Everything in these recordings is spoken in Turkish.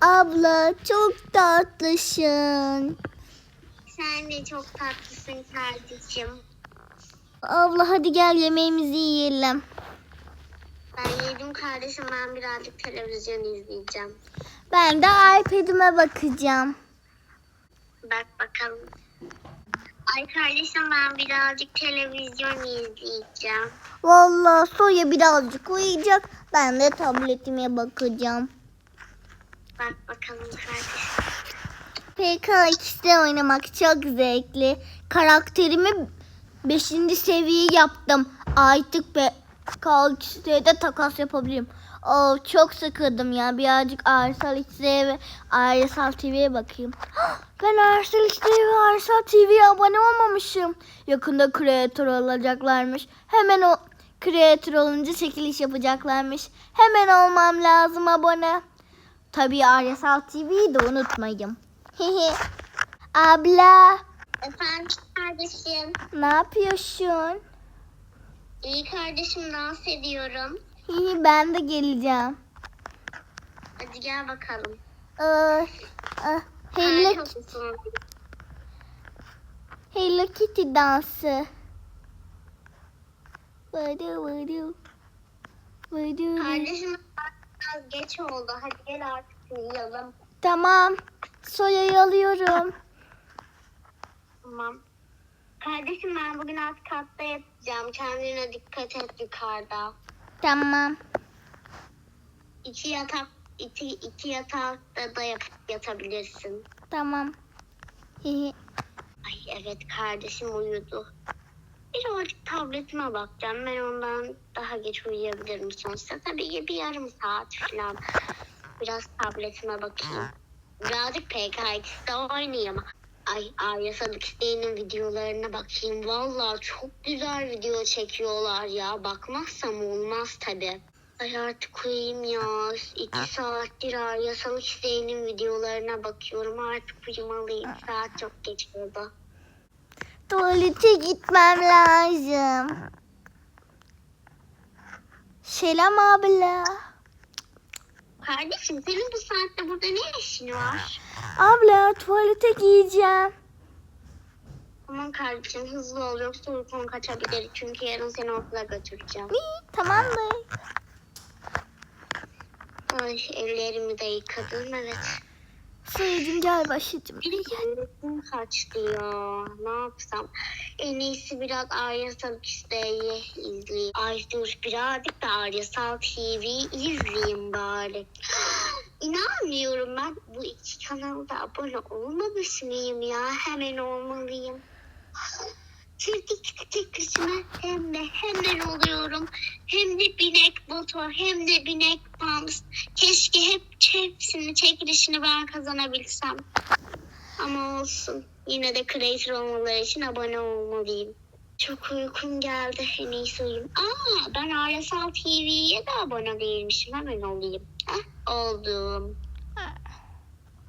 Abla çok tatlısın. Sen de çok tatlısın kardeşim. Abla hadi gel yemeğimizi yiyelim. Ben yedim kardeşim ben birazcık televizyon izleyeceğim. Ben de iPad'ime bakacağım. Bak bakalım. Ay kardeşim ben birazcık televizyon izleyeceğim. Vallahi Soya birazcık uyuyacak. Ben de tabletime bakacağım. Bak bakalım kardeşim. PK2'de oynamak çok zevkli. Karakterimi 5. seviye yaptım. Artık PK2'de de takas yapabilirim. Oo, çok sıkıldım ya. Birazcık Arsal XD'ye ve Arsal TV'ye bakayım. Ben Arsal XD ve Arsal TV'ye abone olmamışım. Yakında kreatör olacaklarmış. Hemen o kreatör olunca çekiliş yapacaklarmış. Hemen olmam lazım abone. Tabii Aryasal TV'yi de unutmayın. Abla Efendim kardeşim. ne yapıyorsun? İyi kardeşim dans ediyorum. Ben de geleceğim. Hadi gel bakalım. Ee, e, Hello, Harikasın. Hello Kitty dansı. Vıdı vıdı. Vıdı vıdı. Kardeşim biraz geç oldu. Hadi gel artık uyuyalım. Tamam. Soyayı alıyorum. Tamam. Kardeşim ben bugün alt katta yatacağım. Kendine dikkat et yukarıda. Tamam. İki yatak iki, iki yatakta da yatabilirsin. Tamam. Ay evet kardeşim uyudu. Birazcık tabletime bakacağım. Ben ondan daha geç uyuyabilirim sonuçta. Tabii bir yarım saat falan. Biraz tabletime bakayım. Birazcık PKX'de oynayayım. Ay Arya Sadıkçı'nın videolarına bakayım. Vallahi çok güzel video çekiyorlar ya. Bakmazsam olmaz tabii. Ay artık uyuyayım ya. İki saattir Arya Sadıkçı'nın videolarına bakıyorum. Artık uyumalıyım. Saat çok geç oldu. Tuvalete gitmem lazım. Selam abla. Kardeşim senin bu saatte burada ne işin var? Abla tuvalete giyeceğim. Aman kardeşim hızlı ol yoksa uykun kaçabilir. Çünkü yarın seni okula götüreceğim. İyi, tamamdır. Ay ellerimi de yıkadım evet. Suyucum gel başıcım. Uykum kaçtı ya. Ne yapsam? En iyisi biraz Arya Salıkçı'yı izleyeyim. Ay dur birazcık da Arya Sal TV izleyeyim bari. İnanmıyorum ben bu iki kanalda abone olmamış mıyım ya? Hemen olmalıyım. Çiftlik tek kısmı hem de hemen oluyorum. Hem de binek motor hem de binek pams. Keşke hep hepsini çekilişini ben kazanabilsem. Ama olsun. Yine de creator olmaları için abone olmalıyım. Çok uykum geldi. En iyisi uyuyayım. Aa ben Aresal TV'ye de abone değilmişim. Hemen olayım. Heh, oldum.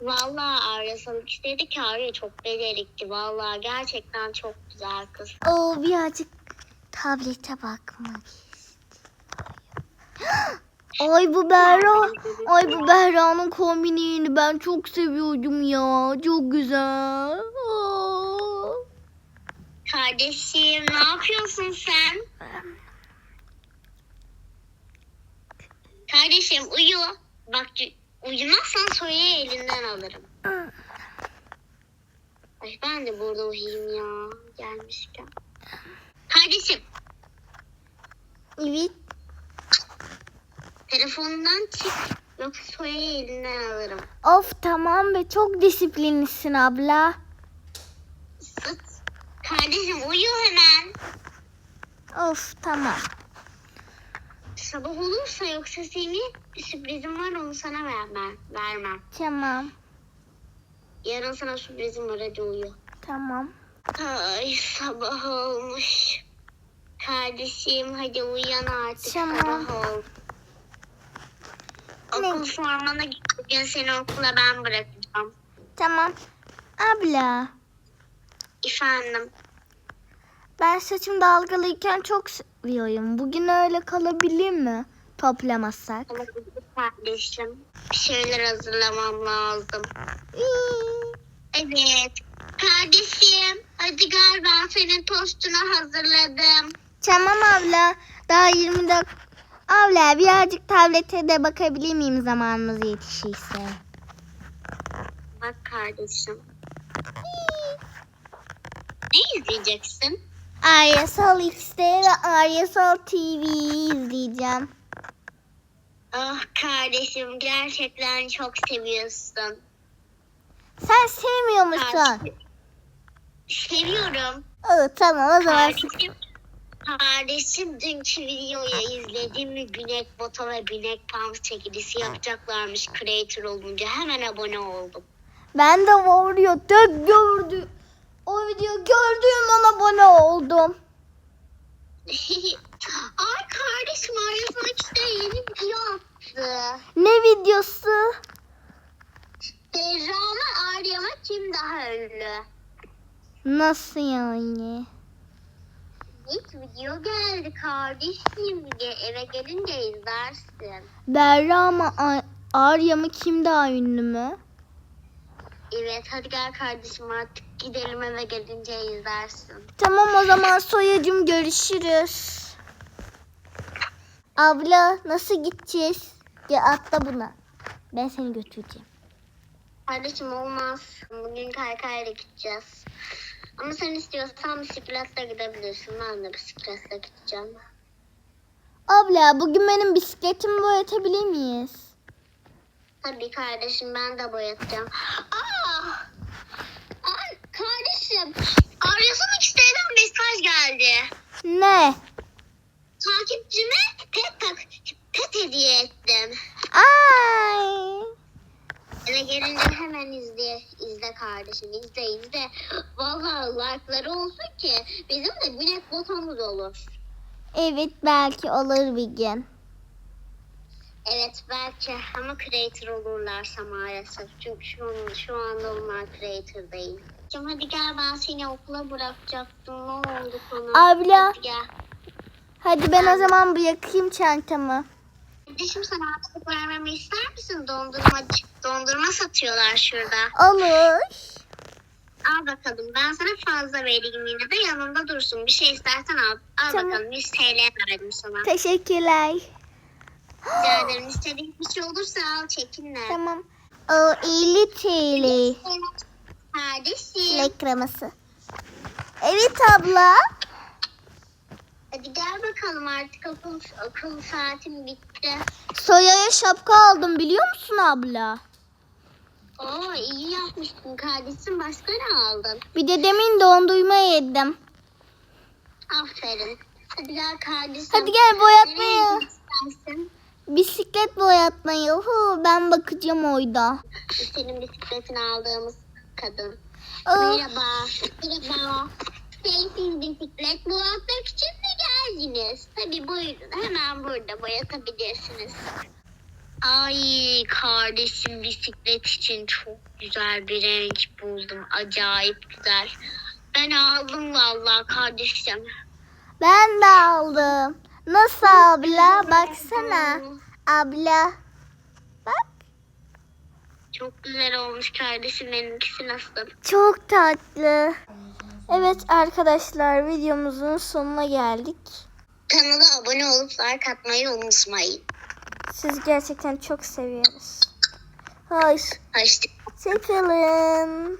Vallahi Aresal istedi ki Arya çok becerikti. Vallahi gerçekten çok güzel kız. Oo birazcık tablete bakmak Ay bu Berra. Ay bu Berra'nın kombinini ben çok seviyordum ya. Çok güzel. Aa. Kardeşim ne yapıyorsun sen? Kardeşim uyu. Bak uyumazsan soyayı elinden alırım. Ay ben de burada uyuyayım ya gelmişken. Kardeşim Evet. Telefonundan çık. Yoksa elinden alırım. Of tamam be çok disiplinlisin abla. Sıt. Kardeşim uyu hemen. Of tamam. Sabah olursa yoksa seni bir sürprizim var onu sana vermem. Vermem. Tamam. Yarın sana sürprizim var hadi uyu. Tamam. Ay sabah olmuş. Kardeşim hadi uyan artık Tamam. sabah oldu. Okul formana git. Bugün seni okula ben bırakacağım. Tamam. Abla. Efendim. Ben saçım dalgalıyken çok seviyorum. Bugün öyle kalabilir mi? Toplamazsak. kardeşim. Bir şeyler hazırlamam lazım. Evet. Kardeşim hadi gel ben senin tostunu hazırladım. Tamam abla. Daha 20 dakika. Abla birazcık tablete de bakabilir miyim zamanımız yetişirse? Bak kardeşim. Ne izleyeceksin? Aryasal X'de ve Aryasal TV'yi izleyeceğim. Ah kardeşim gerçekten çok seviyorsun. Sen sevmiyor musun? Kardeşim, Seviyorum. Oo, tamam o zaman. Kardeşim, kardeşim dünkü videoyu izledim mi Binek Boto ve Binek Pump çekilisi yapacaklarmış creator olunca hemen abone oldum. Ben de var ya tek gördüm. O video gördüğüm an abone oldum. Ay kardeşim arasına işte yeni video attı. Ne videosu? Berra mı Arya mı kim daha ünlü? Nasıl yani? İlk video geldi kardeşim. Eve gelince izlersin. Berra mı A- Arya mı kim daha ünlü mü? Evet hadi gel kardeşim artık gidelim eve gelince izlersin. Tamam o zaman soyacım görüşürüz. Abla nasıl gideceğiz? Gel atla buna. Ben seni götüreceğim. Kardeşim olmaz. Bugün kaykayla gideceğiz. Ama sen istiyorsan bisikletle gidebilirsin. Ben de bisikletle gideceğim. Abla bugün benim bisikletimi boyatabilir miyiz? Tabii kardeşim ben de boyatacağım. Aa kardeşim arıyorsan isteden mesaj geldi. Ne? Takipçime pet tak pet hediye ettim. Ay. Eve gelince hemen izle, izle kardeşim, izle, izle. Vallahi like'ları olsun ki bizim de güneş botamız olur. Evet belki olur bir gün. Evet belki ama creator olurlarsa maalesef. Çünkü şu, an, şu anda onlar creator değil. Canım hadi gel ben seni okula bırakacaktım. Ne oldu sana? Abla. Hadi gel. Hadi ben o zaman bırakayım çantamı. Kardeşim sana artık vermemi ister misin? Dondurma, dondurma satıyorlar şurada. Olur. Al bakalım. Ben sana fazla vereyim yine de yanında dursun. Bir şey istersen al. Al Tamam. bakalım. 100 TL verdim sana. Teşekkürler. Rica ederim. İstediğin bir şey olursa al çekinme. Tamam. O 50 TL. Kardeşim. Çilek kreması. Evet abla. Hadi gel bakalım artık okul, okul saatim bitti. Soyaya şapka aldım biliyor musun abla? Oo iyi yapmıştın kardeşim. Başka ne aldın? Bir de demin dondurma yedim. Aferin. Hadi gel kardeşim. Hadi gel boyatmaya. Bisiklet boyatmayı. Hu, ben bakacağım orada. Senin bisikletini aldığımız kadın. Aa, Merhaba. Merhaba. Sevdiğiniz bisiklet boyatmak için mi geldiniz? Tabii buyurun. Hemen burada boyatabilirsiniz. Ay kardeşim bisiklet için çok güzel bir renk buldum. Acayip güzel. Ben aldım vallahi kardeşim. ben de aldım. Nasıl abla? Baksana. Abla. Bak. Çok güzel olmuş kardeşim. Benimkisi nasıl? Çok tatlı. Evet arkadaşlar videomuzun sonuna geldik. Kanala abone olup like atmayı unutmayın. Siz gerçekten çok seviyoruz. Hoş. Hoşçakalın.